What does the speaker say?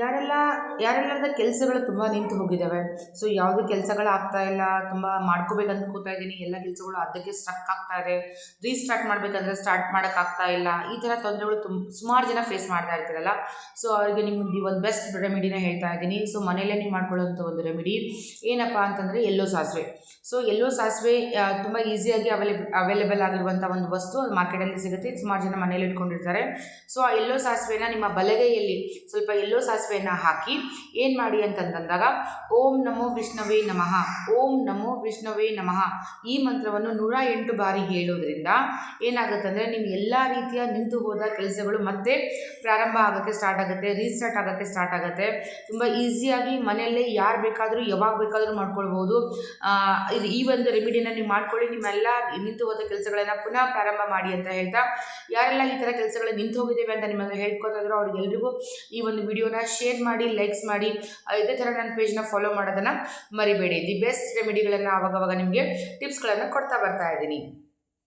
ಯಾರೆಲ್ಲ, ಯಾರೆಲ್ಲರದ ಕೆಲಸಗಳು ತುಂಬ ನಿಂತು ಹೋಗಿದ್ದಾವೆ ಸೊ ಯಾವುದೇ ಕೆಲಸಗಳು ಆಗ್ತಾ ಇಲ್ಲ, ತುಂಬ ಮಾಡ್ಕೋಬೇಕು ಅನ್ಕೋತಾ ಇದ್ದೀನಿ. ಎಲ್ಲ ಕೆಲಸಗಳು ಅದಕ್ಕೆ ಸ್ಟ್ರಕ್ ಆಗ್ತಾ ಇದೆ. ರೀಸ್ಟಾರ್ಟ್ ಮಾಡಬೇಕಂದ್ರೆ ಸ್ಟಾರ್ಟ್ ಮಾಡೋಕ್ಕಾಗ್ತಾ ಇಲ್ಲ. ಈ ಥರ ತೊಂದರೆಗಳು ತುಂಬ ಸುಮಾರು ಜನ ಫೇಸ್ ಮಾಡ್ತಾ ಇರ್ತೀರಲ್ಲ. ಸೊ ಅವರಿಗೆ ನಿಮ್ಗೆ ಒಂದು ಬೆಸ್ಟ್ ರೆಮಿಡಿನ ಹೇಳ್ತಾ ಇದ್ದೀನಿ. ಸೊ ಮನೆಯಲ್ಲೇ ನೀವು ಮಾಡ್ಕೊಳ್ಳೋಂಥ ಒಂದು ರೆಮಿಡಿ ಏನಪ್ಪ ಅಂತಂದರೆ ಎಲ್ಲೋ ಸಾಸಿವೆ. ಸೊ ಎಲ್ಲೋ ಸಾಸಿವೆ ತುಂಬ ಈಸಿಯಾಗಿ ಅವೈಲೇಬಲ್ ಅವೈಲೇಬಲ್ ಆಗಿರುವಂಥ ಒಂದು ವಸ್ತು ಅದು ಮಾರ್ಕೆಟಲ್ಲಿ ಸಿಗುತ್ತೆ. ಸುಮಾರು ಜನ ಮನೇಲಿ ಇಟ್ಕೊಂಡಿರ್ತಾರೆ. ಸೊ ಆ ಎಲ್ಲೋ ಸಾಸಿವೆನ ನಿಮ್ಮ ಬಲಗೈಯಲ್ಲಿ ಸ್ವಲ್ಪ ಎಲ್ಲೋ ಸಾಸಿವೆಯನ್ನು ಹಾಕಿ ಏನು ಮಾಡಿ ಅಂತಂತಂದಾಗ, ಓಂ ನಮೋ ವಿಷ್ಣುವೇ ನಮಃ, ಓಂ ನಮೋ ವಿಷ್ಣುವೇ ನಮಃ ಈ ಮಂತ್ರವನ್ನು ನೂರ ಎಂಟು ಬಾರಿ ಹೇಳೋದ್ರಿಂದ ಏನಾಗುತ್ತೆ ಅಂದರೆ ನೀವು ಎಲ್ಲ ರೀತಿಯ ನಿಂತು ಹೋದ ಕೆಲಸಗಳು ಮತ್ತೆ ಪ್ರಾರಂಭ ಆಗೋಕ್ಕೆ ಸ್ಟಾರ್ಟ್ ಆಗುತ್ತೆ ರೀಸ್ಟಾರ್ಟ್ ಆಗೋಕ್ಕೆ ಸ್ಟಾರ್ಟ್ ಆಗುತ್ತೆ. ತುಂಬ ಈಸಿಯಾಗಿ ಮನೆಯಲ್ಲೇ ಯಾರು ಬೇಕಾದರೂ, ಯಾವಾಗ ಬೇಕಾದರೂ ಮಾಡ್ಕೊಳ್ಬೋದು. ಇದು ಈ ಒಂದು ರೆಮಿಡಿನ ನೀವು ಮಾಡ್ಕೊಳ್ಳಿ, ನಿಮ್ಮೆಲ್ಲ ನಿಂತು ಹೋದ ಕೆಲಸಗಳನ್ನು ಪುನಃ ಪ್ರಾರಂಭ ಮಾಡಿ ಅಂತ ಹೇಳ್ತಾ, ಯಾರೆಲ್ಲ ಈ ಥರ ಕೆಲಸಗಳು ನಿಂತು ಹೋಗಿದ್ದೇವೆ ಅಂತ ನಿಮ್ಮ ಹೇಳ್ಕೊತಾ ಇದ್ರು ಅವ್ರಿಗೆಲ್ರಿಗೂ ಈ ಒಂದು ವಿಡಿಯೋನ ಶೇರ್ ಮಾಡಿ ಲೈಕ್ಸ್ ಮಾಡಿ ಇದೇ ಥರ ನನ್ನ ಪೇಜ್ನ ಫಾಲೋ ಮಾಡೋದನ್ನು ಮರಿಬೇಡಿ. ದಿ ಬೆಸ್ಟ್ ರೆಮಿಡಿಗಳನ್ನು ಆವಾಗವಾಗ ನಿಮಗೆ ಟಿಪ್ಸ್ಗಳನ್ನು ಕೊಡ್ತಾ ಬರ್ತಾ ಇದ್ದೀನಿ.